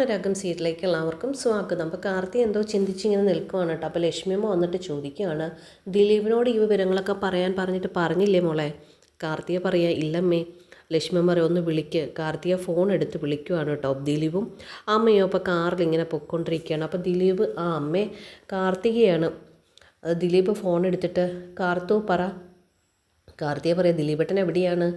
സ്വപ്നരാഗം സീരിയലിലേക്ക് എല്ലാവർക്കും സ്വാഗതം. അപ്പോൾ കാർത്തി എന്തോ ചിന്തിച്ചിങ്ങനെ നിൽക്കുവാണ് കേട്ടോ. അപ്പോൾ ലക്ഷ്മിയമ്മ വന്നിട്ട് ചോദിക്കുകയാണ് ദിലീപിനോട് ഈ വിവരങ്ങളൊക്കെ പറയാൻ പറഞ്ഞിട്ട് പറഞ്ഞില്ലേ മോളെ? കാർത്തിയെ പറയാ ഇല്ലമ്മേ. ലക്ഷ്മിയമ്മ പറയും ഒന്ന് വിളിക്ക്. കാർത്തിയെ ഫോൺ എടുത്ത് വിളിക്കുവാണ് കേട്ടോ ദിലീപും അമ്മയോ അപ്പോൾ കാറിൽ ഇങ്ങനെ പൊയ്ക്കൊണ്ടിരിക്കുകയാണ്. അപ്പോൾ ദിലീപ് ആ അമ്മേ കാർത്തികയാണ്. ദിലീപ് ഫോൺ എടുത്തിട്ട് കാർത്തു പറ. കാർത്തിയെ പറയാം ദിലീപേട്ടൻ എവിടെയാണ്?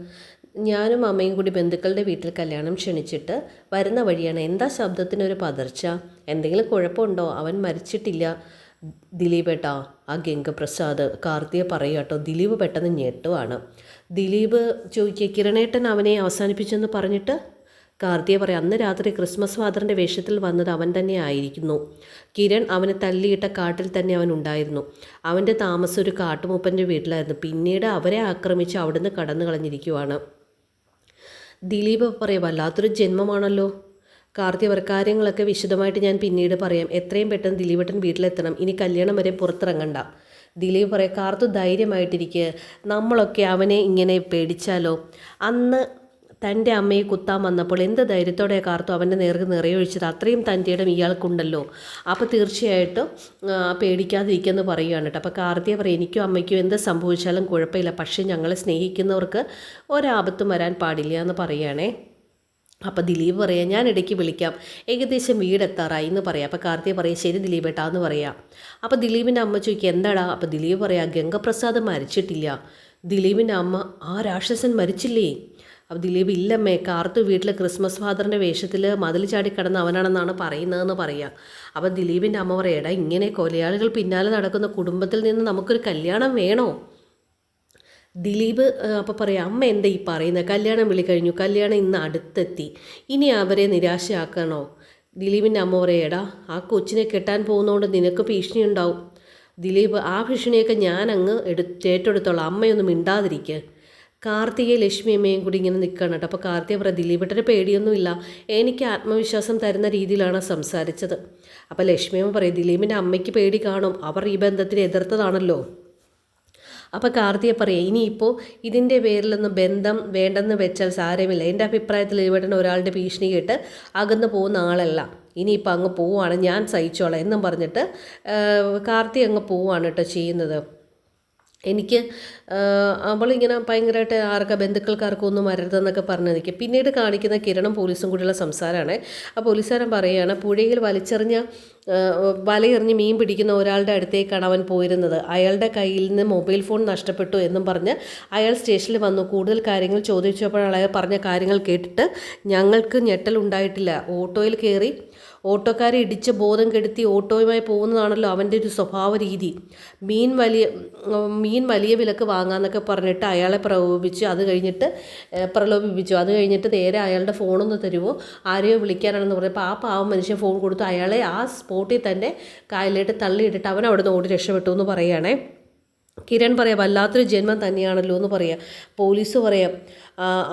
ഞാനും അമ്മയും കൂടി ബന്ധുക്കളുടെ വീട്ടിൽ കല്യാണം ക്ഷണിച്ചിട്ട് വരുന്ന വഴിയാണ്. എന്താ ശബ്ദത്തിനൊരു പതർച്ച? എന്തെങ്കിലും കുഴപ്പമുണ്ടോ? അവൻ മരിച്ചിട്ടില്ല. ദിലീപേട്ടാ ആ ഗംഗപ്രസാദ് കാർത്തിയെ പറയുക കേട്ടോ ദിലീപ് പെട്ടെന്ന് ഞെട്ടുവാണ്. ദിലീപ് ചോദിക്കുക കിരണേട്ടൻ അവനെ അവസാനിപ്പിച്ചെന്ന് പറഞ്ഞിട്ട്? കാർത്തിയെ പറയാം അന്ന് രാത്രി ക്രിസ്മസ് ഫാദറിന്റെ വേഷത്തിൽ വന്നത് അവൻ തന്നെ ആയിരിക്കുന്നു. കിരൺ അവനെ തല്ലിയിട്ട കാട്ടിൽ തന്നെ അവൻ ഉണ്ടായിരുന്നു. അവന്റെ താമസം ഒരു കാട്ടുമൂപ്പന്റെ വീട്ടിലായിരുന്നു. പിന്നീട് അവരെ ആക്രമിച്ച് അവിടുന്ന് കടന്നു കളഞ്ഞിരിക്കുവാണ് ദിലീപ് പറയാം വല്ലാത്തൊരു ജന്മമാണല്ലോ. കാർത്തി അവർ കാര്യങ്ങളൊക്കെ വിശദമായിട്ട് ഞാൻ പിന്നീട് പറയാം. എത്രയും പെട്ടെന്ന് ദിലീപേട്ടൻ വീട്ടിലെത്തണം. ഇനി കല്യാണം വരെ പുറത്തിറങ്ങണ്ട. ദിലീപ് പറയാം കാർത്തു ധൈര്യമായിട്ടിരിക്കുക നമ്മളൊക്കെ അവനെ ഇങ്ങനെ പേടിച്ചാലോ? അന്ന് തന്റെ അമ്മയെ കുത്താൻ വന്നപ്പോൾ എന്ത് ധൈര്യത്തോടെ കാർത്തു അവന്റെ നേർക്ക് നിറയൊഴിച്ചത്? അത്രയും തന്റെ ഇടം ഇയാൾക്കുണ്ടല്ലോ. അപ്പോൾ തീർച്ചയായിട്ടും പേടിക്കാതിരിക്കുമെന്ന് പറയുകയാണ് കേട്ടോ. അപ്പോൾ കാർത്തിയ പറയും എനിക്കും അമ്മയ്ക്കും എന്ത് സംഭവിച്ചാലും കുഴപ്പമില്ല. പക്ഷേ ഞങ്ങളെ സ്നേഹിക്കുന്നവർക്ക് ഒരാപത്തും വരാൻ പാടില്ല എന്ന് പറയുകയാണേ. അപ്പോൾ ദിലീപ് പറയാം ഞാൻ ഇടയ്ക്ക് വിളിക്കാം. ഏകദേശം വീടെത്താറായി എന്ന് പറയാം. അപ്പോൾ കാർത്തിക പറയാം ശരി ദിലീപ് ഏട്ടാ എന്ന് പറയാം. അപ്പോൾ ദിലീപിന്റെ അമ്മ ചോദിക്കുക എന്താടാ? അപ്പോൾ ദിലീപ് പറയാം ഗംഗപ്രസാദ് മരിച്ചിട്ടില്ല. ദിലീപിന്റെ അമ്മ ആ രാക്ഷസൻ മരിച്ചില്ലേ? അപ്പോൾ ദിലീപ് ഇല്ലമ്മേ കാർത്തു വീട്ടിൽ ക്രിസ്മസ് ഫാദറിന്റെ വേഷത്തിൽ മതിൽ ചാടി കിടന്ന് അവനാണെന്നാണ് പറയുന്നതെന്ന് പറയാം. അപ്പോൾ ദിലീപിന്റെ അമ്മ പറയാം എടാ ഇങ്ങനെ കൊലയാളികൾ പിന്നാലെ നടക്കുന്ന കുടുംബത്തിൽ നിന്ന് നമുക്കൊരു കല്യാണം വേണോ? ദിലീപ് അപ്പോൾ പറയാം അമ്മ എന്താ ഈ പറയുന്നത് കല്യാണം വിളി കഴിഞ്ഞു. കല്യാണം ഇന്ന് അടുത്തെത്തി. ഇനി അവരെ നിരാശയാക്കണോ? ദിലീപിന്റെ അമ്മ പറയടാ ആ കൊച്ചിനെ കെട്ടാൻ പോകുന്നതുകൊണ്ട് നിനക്ക് ഭീഷണി ഉണ്ടാവും ദിലീപ് ആ ഭീഷണിയൊക്കെ ഞാൻ അങ്ങ് എടുത്ത് ഏറ്റെടുത്തോളാം. അമ്മയൊന്നും മിണ്ടാതിരിക്കുക കാർത്തികയെ ലക്ഷ്മി അമ്മയും കൂടി ഇങ്ങനെ നിൽക്കണം കേട്ടോ. അപ്പോൾ കാർത്തിക പറയാം ദിലീപേട്ടന് പേടിയൊന്നുമില്ല. എനിക്ക് ആത്മവിശ്വാസം തരുന്ന രീതിയിലാണ് സംസാരിച്ചത്. അപ്പോൾ ലക്ഷ്മി അമ്മ പറയും ദിലീപിന്റെ അമ്മയ്ക്ക് പേടി കാണും. അവർ ഈ ബന്ധത്തിന് എതിർത്തതാണല്ലോ. അപ്പോൾ കാർത്തിക പറയാം ഇനിയിപ്പോൾ ഇതിന്റെ പേരിലൊന്നും ബന്ധം വേണ്ടെന്ന് വെച്ചാൽ സാരമില്ല. എന്റെ അഭിപ്രായത്തിൽ ഇവിടെ ഒരാളുടെ ഭീഷണി കേട്ട് അകന്ന് പോകുന്ന ആളല്ല. ഇനിയിപ്പോൾ അങ്ങ് പോവുകയാണ് ഞാൻ സഹിച്ചോളാം എന്നും പറഞ്ഞിട്ട് കാർത്തി അങ്ങ് പോവുകയാണ് കേട്ടോ ചെയ്യുന്നത്. എനിക്ക് അവളിങ്ങനെ ഭയങ്കരമായിട്ട് ആർക്കാ ബന്ധുക്കൾക്കാർക്കും ഒന്നും വരരുതെന്നൊക്കെ പറഞ്ഞ് നിൽക്കും പിന്നീട് കാണിക്കുന്ന കിരണം പോലീസും കൂടിയുള്ള സംസാരമാണ് ആ പോലീസുകാരൻ പറയുകയാണ് പുഴയിൽ വലിച്ചെറിഞ്ഞ വലയെറിഞ്ഞ് മീൻ പിടിക്കുന്ന ഒരാളുടെ അടുത്തേക്കാണ് അവൻ പോയിരുന്നത്. അയാളുടെ കയ്യിൽ നിന്ന് മൊബൈൽ ഫോൺ നഷ്ടപ്പെട്ടു എന്നും പറഞ്ഞ് അയാൾ സ്റ്റേഷനിൽ വന്നു. കൂടുതൽ കാര്യങ്ങൾ ചോദിച്ചപ്പോഴാണ് അയാൾ പറഞ്ഞ കാര്യങ്ങൾ കേട്ടിട്ട് ഞങ്ങൾക്ക് ഞെട്ടലുണ്ടായിട്ടില്ല. ഓട്ടോയിൽ കയറി ഓട്ടോക്കാരെ ഇടിച്ച് ബോധം കെടുത്തി ഓട്ടോയുമായി പോകുന്നതാണല്ലോ അവന്റെ ഒരു സ്വഭാവ രീതി മീൻ വലിയ മീൻ വലിയ വിലക്ക് വാങ്ങാമെന്നൊക്കെ പറഞ്ഞിട്ട് അയാളെ പ്രകോപിപ്പിച്ചു അത് കഴിഞ്ഞിട്ട് പ്രലോഭിപ്പിച്ചു. അത് കഴിഞ്ഞിട്ട് നേരെ അയാളുടെ ഫോണൊന്ന് തരുമോ ആരെയോ വിളിക്കാനാണെന്ന് പറഞ്ഞപ്പോൾ ആ പാവം മനുഷ്യൻ ഫോൺ കൊടുത്തു അയാളെ ആ സ്പോട്ടിൽ തന്നെ കായലിലേട്ട് തള്ളിയിട്ടിട്ട് അവൻ അവിടെ നിന്ന് ഓടി രക്ഷപ്പെട്ടു എന്ന് പറയുകയാണേ. കിരൺ പറയാം വല്ലാത്തൊരു ജന്മം തന്നെയാണല്ലോ എന്ന് പറയാം. പോലീസ് പറയാം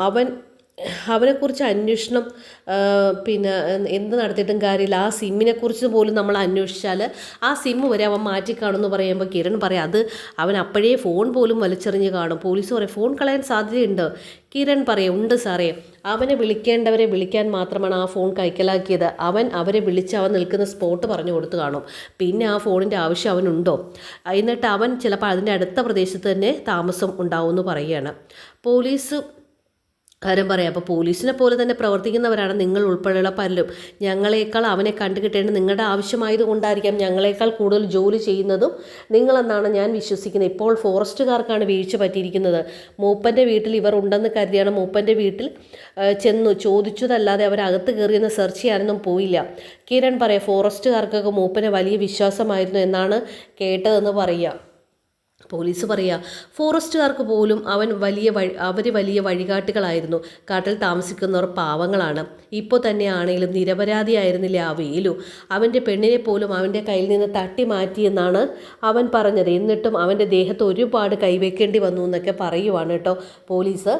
അവൻ അവനെക്കുറിച്ച് അന്വേഷണം പിന്നെ എന്ത് നടത്തിയിട്ടും കാര്യമില്ല. ആ സിമ്മിനെ കുറിച്ച് പോലും നമ്മൾ അന്വേഷിച്ചാൽ ആ സിമ്മ് വരെ അവൻ മാറ്റിക്കാണെന്ന് പറയുമ്പോൾ കിരൺ പറയാം അത് അവൻ അപ്പോഴേ ഫോൺ പോലും വലിച്ചെറിഞ്ഞ് കാണും. പോലീസ് പറയും ഫോൺ കളയാൻ സാധ്യതയുണ്ട്. കിരൺ പറയും ഉണ്ട് സാറേ. അവനെ വിളിക്കേണ്ടവരെ വിളിക്കാൻ മാത്രമാണ് ആ ഫോൺ കൈക്കലാക്കിയത്. അവൻ അവരെ വിളിച്ച് അവൻ നിൽക്കുന്ന സ്പോട്ട് പറഞ്ഞു കൊടുത്തു കാണും. പിന്നെ ആ ഫോണിന്റെ ആവശ്യം അവനുണ്ടോ? എന്നിട്ട് അവൻ ചിലപ്പോൾ അതിന്റെ അടുത്ത പ്രദേശത്ത് തന്നെ താമസം ഉണ്ടാവുമെന്ന് പറയുകയാണ്. പോലീസ് കാര്യം പറയാം. അപ്പോൾ പോലീസിനെ പോലെ തന്നെ പ്രവർത്തിക്കുന്നവരാണ് നിങ്ങൾ ഉൾപ്പെടെയുള്ള പലരും. ഞങ്ങളെക്കാൾ അവനെ കണ്ടുകിട്ടേണ്ടത് നിങ്ങളുടെ ആവശ്യമായത് കൊണ്ടായിരിക്കാം ഞങ്ങളെക്കാൾ കൂടുതൽ ജോലി ചെയ്യുന്നതും നിങ്ങളെന്നാണ് ഞാൻ വിശ്വസിക്കുന്നത്. ഇപ്പോൾ ഫോറസ്റ്റുകാർക്കാണ് വീഴ്ച പറ്റിയിരിക്കുന്നത്. മൂപ്പന്റെ വീട്ടിൽ ഇവർ ഉണ്ടെന്ന് കരുതിയാണ് മൂപ്പന്റെ വീട്ടിൽ ചെന്ന്. ചോദിച്ചതല്ലാതെ അവരകത്ത് കയറിയെന്ന് സെർച്ച് ചെയ്യാനൊന്നും പോയില്ല. കിരൺ പറയാം ഫോറസ്റ്റുകാർക്കൊക്കെ മൂപ്പനെ വലിയ വിശ്വാസമായിരുന്നു എന്നാണ് കേട്ടതെന്ന് പറയുക. പോലീസ് പറയുക ഫോറസ്റ്റുകാർക്ക് പോലും അവൻ വലിയ വഴി അവർ വലിയ വഴികാട്ടികളായിരുന്നു. കാട്ടിൽ താമസിക്കുന്നവർ പാവങ്ങളാണ്. ഇപ്പോൾ തന്നെ ആണെങ്കിലും നിരപരാധിയായിരുന്നില്ല ആ വേലു? അവന്റെ പെണ്ണിനെ പോലും അവന്റെ കയ്യിൽ നിന്ന് തട്ടി മാറ്റിയെന്നാണ് അവൻ പറഞ്ഞത്. എന്നിട്ടും അവന്റെ ദേഹത്ത് ഒരുപാട് കൈവയ്ക്കേണ്ടി വന്നു എന്നൊക്കെ പറയുവാണ് കേട്ടോ പോലീസ്.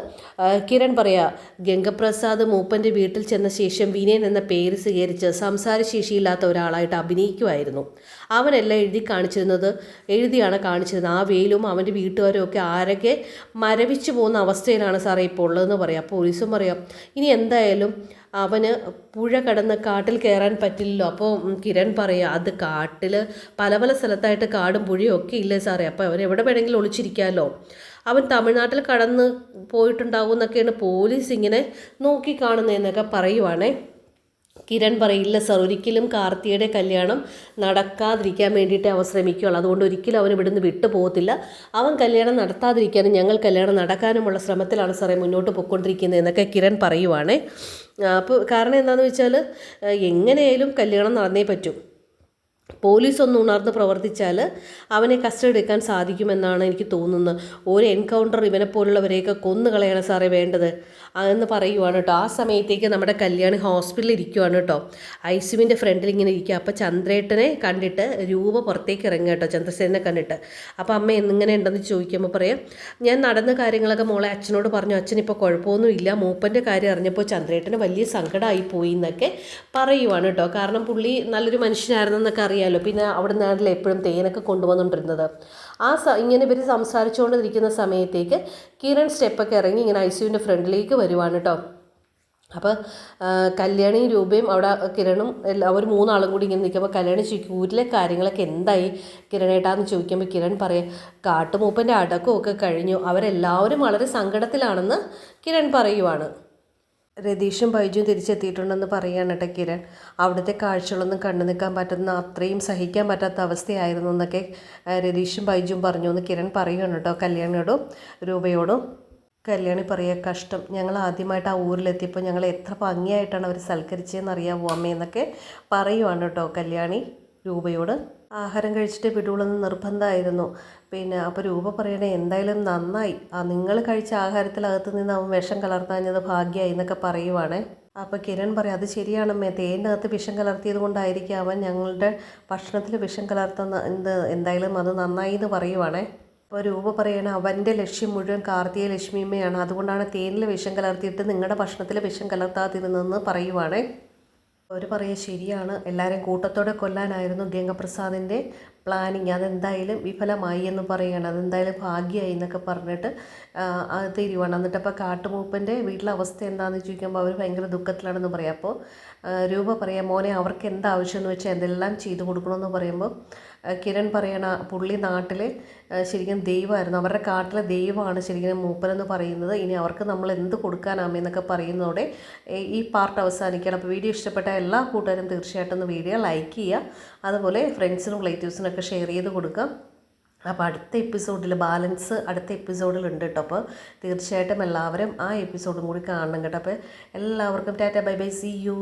കിരൺ പറയാ ഗംഗപ്രസാദ് മൂപ്പന്റെ വീട്ടിൽ ചെന്ന ശേഷം വിനയൻ എന്ന പേര് സ്വീകരിച്ച് സംസാരശേഷിയില്ലാത്ത ഒരാളായിട്ട് അഭിനയിക്കുമായിരുന്നു അവനെല്ലാം എഴുതി കാണിച്ചിരുന്നത് എഴുതിയാണ് കാണിച്ചിരുന്നത്. ആ വേലും അവന്റെ വീട്ടുകാരും ഒക്കെ ആരൊക്കെ മരവിച്ചു പോകുന്ന അവസ്ഥയിലാണ് സാറേ ഇപ്പോൾ ഉള്ളതെന്ന് പറയാം. പോലീസും പറയാം. ഇനി എന്തായാലും അവന് പുഴ കടന്ന് കാട്ടിൽ കയറാൻ പറ്റില്ലല്ലോ. അപ്പോൾ കിരൺ പറയുക അത് കാട്ടിൽ പല പല സ്ഥലത്തായിട്ട് കാടും പുഴയും ഒക്കെ ഇല്ലേ സാറേ? അപ്പോൾ അവൻ എവിടെ വേണമെങ്കിലും ഒളിച്ചിരിക്കാമല്ലോ അവൻ തമിഴ്നാട്ടിൽ കടന്ന് പോയിട്ടുണ്ടാവും എന്നൊക്കെയാണ് പോലീസ് ഇങ്ങനെ നോക്കി കാണുന്നതെന്നൊക്കെ പറയുവാണേ. കിരൺ പറയില്ല സർ ഒരിക്കലും കാർത്തിയുടെ കല്യാണം നടക്കാതിരിക്കാൻ വേണ്ടിയിട്ട് അവൻ ശ്രമിക്കുകയുള്ളൂ. അതുകൊണ്ട് ഒരിക്കലും അവൻ ഇവിടുന്ന് വിട്ടു പോകത്തില്ല. അവൻ കല്യാണം നടത്താതിരിക്കാനും ഞങ്ങൾ കല്യാണം നടക്കാനുമുള്ള ശ്രമത്തിലാണ് സാറേ മുന്നോട്ട് പോയിക്കൊണ്ടിരിക്കുന്നത് എന്നൊക്കെ കിരൺ പറയുവാണേ. അപ്പോൾ കാരണം എന്താണെന്ന് വെച്ചാൽ എങ്ങനെയായാലും കല്യാണം നടന്നേ പറ്റും. പോലീസ് ഒന്ന് ഉണർന്ന് പ്രവർത്തിച്ചാൽ അവനെ കസ്റ്റഡി എടുക്കാൻ സാധിക്കുമെന്നാണ് എനിക്ക് തോന്നുന്നത്. ഒരു എൻകൗണ്ടർ ഇവനെ പോലുള്ളവരെയൊക്കെ കൊന്നു സാറേ വേണ്ടത്. എന്ന് പറയുവാണ് കേട്ടോ. ആ സമയത്തേക്ക് നമ്മുടെ കല്യാണി ഹോസ്പിറ്റലിൽ ഇരിക്കുവാണ് കേട്ടോ. ഐ സിയുവിന്റെ ഫ്രണ്ടിൽ ഇങ്ങനെ ഇരിക്കുക. അപ്പോൾ ചന്ദ്രേട്ടനെ കണ്ടിട്ട് രൂപ പുറത്തേക്ക് ഇറങ്ങുക കേട്ടോ ചന്ദ്രസേനെ കണ്ടിട്ട്. അപ്പോൾ അമ്മ എന്നിങ്ങനെ ഉണ്ടെന്ന് ചോദിക്കുമ്പോൾ പറയാം ഞാൻ നടന്ന കാര്യങ്ങളൊക്കെ മോളെ അച്ഛനോട് പറഞ്ഞു. അച്ഛൻ ഇപ്പോൾ കുഴപ്പമൊന്നുമില്ല മൂപ്പന്റെ കാര്യം അറിഞ്ഞപ്പോൾ ചന്ദ്രേട്ടന് വലിയ സങ്കടമായി പോയി എന്നൊക്കെ പറയുവാണ് കേട്ടോ. കാരണം പുള്ളി നല്ലൊരു മനുഷ്യനായിരുന്നെന്നൊക്കെ അറിയാമല്ലോ പിന്നെ അവിടെ നിന്നാണല്ലോ എപ്പോഴും തേനൊക്കെ കൊണ്ടുവന്നുകൊണ്ടിരുന്നത് ആ സ ഇങ്ങനെ ഇവർ സംസാരിച്ചുകൊണ്ടിരിക്കുന്ന സമയത്തേക്ക് കിരൺ സ്റ്റെപ്പൊക്കെ ഇറങ്ങി ഇങ്ങനെ ഐ സിയുവിന്റെ ഫ്രണ്ടിലേക്ക് വരുവാണ് കേട്ടോ അപ്പോൾ കല്യാണി രൂപയും അവിടെ കിരണും എല്ലാ അവർ മൂന്നാളും കൂടി ഇങ്ങനെ നിൽക്കുമ്പോൾ കല്യാണി ചോദിക്കും കാര്യങ്ങളൊക്കെ എന്തായി? കിരണേട്ടാന്ന് ചോദിക്കുമ്പോൾ കിരൺ പറയും കാട്ടുമൂപ്പന്റെ അടക്കമൊക്കെ കഴിഞ്ഞു. അവരെല്ലാവരും വളരെ സങ്കടത്തിലാണെന്ന് കിരൺ പറയുവാണ്. രതീഷും ബൈജുവും തിരിച്ചെത്തിയിട്ടുണ്ടെന്ന് പറയുകയാണ് കേട്ടോ കിരൺ. അവിടുത്തെ കാഴ്ചകളൊന്നും കണ്ടു നിൽക്കാൻ പറ്റുന്ന അത്രയും സഹിക്കാൻ പറ്റാത്ത അവസ്ഥയായിരുന്നു എന്നൊക്കെ രതീഷും ബൈജുവും പറഞ്ഞു എന്ന് കിരൺ പറയുകയാണ് കേട്ടോ. കല്യാണിയോടും രൂപയോടും കല്യാണി പറയുക കഷ്ടം. ഞങ്ങൾ ആദ്യമായിട്ട് ആ ഊരിലെത്തിയപ്പോൾ ഞങ്ങൾ എത്ര ഭംഗിയായിട്ടാണ് അവർ സൽക്കരിച്ചതെന്ന് അറിയാവോ അമ്മയെന്നൊക്കെ പറയുവാണ് കേട്ടോ കല്യാണി. രൂപയോട് ആഹാരം കഴിച്ചിട്ട് വിടുള്ളെന്ന് നിർബന്ധമായിരുന്നു. പിന്നെ അപ്പോൾ രൂപ പറയണേ എന്തായാലും നന്നായി. ആ നിങ്ങൾ കഴിച്ച ആഹാരത്തിനകത്ത് നിന്ന് അവൻ വിഷം കലർത്താഞ്ഞത് ഭാഗ്യമായി എന്നൊക്കെ പറയുവാണേ. അപ്പോൾ കിരൺ പറയും അത് ശരിയാണമ്മേ തേന്റെ അകത്ത് വിഷം കലർത്തിയത് കൊണ്ടായിരിക്കും അവൻ ഞങ്ങളുടെ ഭക്ഷണത്തിൽ വിഷം കലർത്തുന്ന എന്ത് എന്തായാലും അത് നന്നായി എന്ന് പറയുവാണേ. അപ്പോൾ രൂപ പറയണ അവന്റെ ലക്ഷ്യം മുഴുവൻ കാർത്തിക ലക്ഷ്മിയമ്മയാണ്. അതുകൊണ്ടാണ് തേനിൽ വിഷം കലർത്തിയിട്ട് നിങ്ങളുടെ ഭക്ഷണത്തിൽ വിഷം കലർത്താതിരുന്നതെന്ന് പറയുവാണേ. അവർ പറയുക ശരിയാണ്. എല്ലാവരെയും കൂട്ടത്തോടെ കൊല്ലാനായിരുന്നു ഗംഗപ്രസാദിന്റെ പ്ലാനിങ് അതെന്തായാലും വിഫലമായി എന്ന് പറയുകയാണ്. അതെന്തായാലും ഭാഗ്യമായി എന്നൊക്കെ പറഞ്ഞിട്ട് തിരുവാണ്. എന്നിട്ട് അപ്പോൾ കാട്ടുമൂപ്പന്റെ വീട്ടിലെ അവസ്ഥ എന്താണെന്ന് ചോദിക്കുമ്പോൾ അവർ ഭയങ്കര ദുഃഖത്തിലാണെന്ന് പറയാം. അപ്പോൾ രൂപ പറയാം മോനെ അവർക്ക് എന്താവശ്യം എന്ന് വെച്ചാൽ എന്തെല്ലാം ചെയ്തു കൊടുക്കണമെന്ന് പറയുമ്പോൾ കിരൺ പറയണ പുള്ളി നാട്ടിൽ ശരിക്കും ദൈവമായിരുന്നു. അവരുടെ കാട്ടിലെ ദൈവമാണ് ശരിക്കും മൂപ്പനെന്ന് പറയുന്നത്. ഇനി അവർക്ക് നമ്മൾ എന്ത് കൊടുക്കാനാമെന്നൊക്കെ പറയുന്നതോടെ ഈ പാർട്ട് അവസാനിക്കണം അപ്പോൾ വീഡിയോ ഇഷ്ടപ്പെട്ട എല്ലാ കൂട്ടുകാരും തീർച്ചയായിട്ടും വീഡിയോ ലൈക്ക് ചെയ്യുക. അതുപോലെ ഫ്രണ്ട്സിനും റിലേറ്റീവ്സിനൊക്കെ ഷെയർ ചെയ്ത് കൊടുക്കാം. അപ്പോൾ അടുത്ത എപ്പിസോഡിൽ ബാലൻസ് അടുത്ത എപ്പിസോഡിൽ ഉണ്ട് കേട്ടോ. അപ്പോൾ തീർച്ചയായിട്ടും എല്ലാവരും ആ എപ്പിസോഡും കൂടി കാണണം കേട്ടോ. അപ്പോൾ എല്ലാവർക്കും tata bye bye see you.